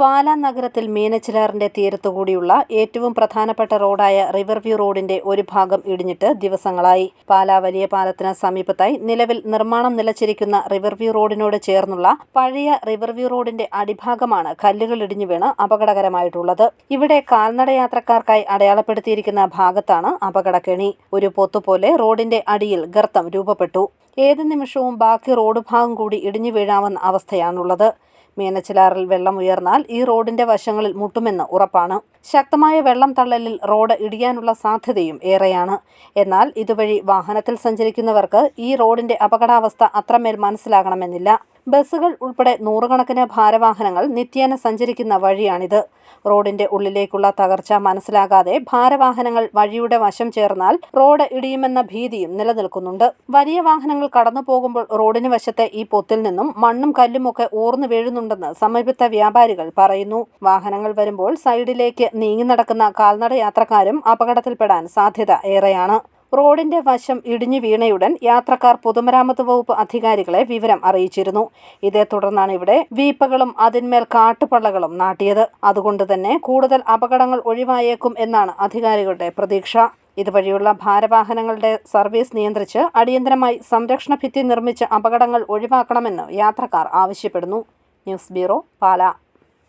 പാലാ നഗരത്തിൽ മീനച്ചിലാറിന്റെ തീരത്തുകൂടിയുള്ള ഏറ്റവും പ്രധാനപ്പെട്ട റോഡായ റിവർവ്യൂ റോഡിന്റെ ഒരു ഭാഗം ഇടിഞ്ഞിട്ട് ദിവസങ്ങളായി. പാലാ വലിയ പാലത്തിന് സമീപത്തായി നിലവിൽ നിർമ്മാണം നിലച്ചിരിക്കുന്ന റിവർവ്യൂ റോഡിനോട് ചേർന്നുള്ള പഴയ റിവർവ്യൂ റോഡിന്റെ അടിഭാഗമാണ് കല്ലുകൾ ഇടിഞ്ഞു വീണ് അപകടകരമായിട്ടുള്ളത്. ഇവിടെ കാൽനടയാത്രക്കാർക്കായി അടയാളപ്പെടുത്തിയിരിക്കുന്ന ഭാഗത്താണ് അപകടക്കെണി. ഒരു പൊത്തുപോലെ റോഡിന്റെ അടിയിൽ ഗർത്തം രൂപപ്പെട്ടു. ഏത് നിമിഷവും ബാക്കി റോഡ് ഭാഗം കൂടി ഇടിഞ്ഞു വീഴാവുന്ന അവസ്ഥയാണുള്ളത്. മീനച്ചിലാറിൽ വെള്ളം ഉയർന്നാൽ ഈ റോഡിന്റെ വശങ്ങളിൽ മുട്ടുമെന്ന് ഉറപ്പാണ്. ശക്തമായ വെള്ളം തള്ളലിൽ റോഡ് ഇടിയാനുള്ള സാധ്യതയും ഏറെയാണ്. എന്നാൽ ഇതുവഴി വാഹനത്തിൽ സഞ്ചരിക്കുന്നവർക്ക് ഈ റോഡിന്റെ അപകടാവസ്ഥ അത്രമേൽ മനസ്സിലാകണമെന്നില്ല. ബസ്സുകൾ ഉൾപ്പെടെ നൂറുകണക്കിന് ഭാരവാഹനങ്ങൾ നിത്യേന സഞ്ചരിക്കുന്ന വഴിയാണിത്. റോഡിന്റെ ഉള്ളിലേക്കുള്ള തകർച്ച മനസ്സിലാകാതെ ഭാരവാഹനങ്ങൾ വഴിയുടെ വശം ചേർന്നാൽ റോഡ് ഇടിയുമെന്ന ഭീതിയും നിലനിൽക്കുന്നുണ്ട്. വലിയ വാഹനങ്ങൾ കടന്നു പോകുമ്പോൾ റോഡിന് വശത്തെ ഈ പൊത്തിൽ നിന്നും മണ്ണും കല്ലുമൊക്കെ ഊർന്നു വീഴുന്നുണ്ടെന്ന് സമീപത്തെ വ്യാപാരികൾ പറയുന്നു. വാഹനങ്ങൾ വരുമ്പോൾ സൈഡിലേക്ക് നീങ്ങി നടക്കുന്ന കാൽനട യാത്രക്കാരും അപകടത്തിൽപ്പെടാൻ സാധ്യത ഏറെയാണ്. റോഡിന്റെ വശം ഇടിഞ്ഞു വീണയുടൻ യാത്രക്കാർ പൊതുമരാമത്ത് വകുപ്പ് അധികാരികളെ വിവരം അറിയിച്ചിരുന്നു. ഇതേ തുടർന്നാണ് ഇവിടെ വീപ്പകളും അതിന്മേൽ കാട്ടുപള്ളകളും നാട്ടിയത്. അതുകൊണ്ട് തന്നെ കൂടുതൽ അപകടങ്ങൾ ഒഴിവായേക്കും എന്നാണ് അധികാരികളുടെ പ്രതീക്ഷ. ഇതുവഴിയുള്ള ഭാരവാഹനങ്ങളുടെ സർവീസ് നിയന്ത്രിച്ച് അടിയന്തരമായി സംരക്ഷണ ഭിത്തി നിർമ്മിച്ച് അപകടങ്ങൾ ഒഴിവാക്കണമെന്ന് യാത്രക്കാർ ആവശ്യപ്പെടുന്നു. News bureau Pala.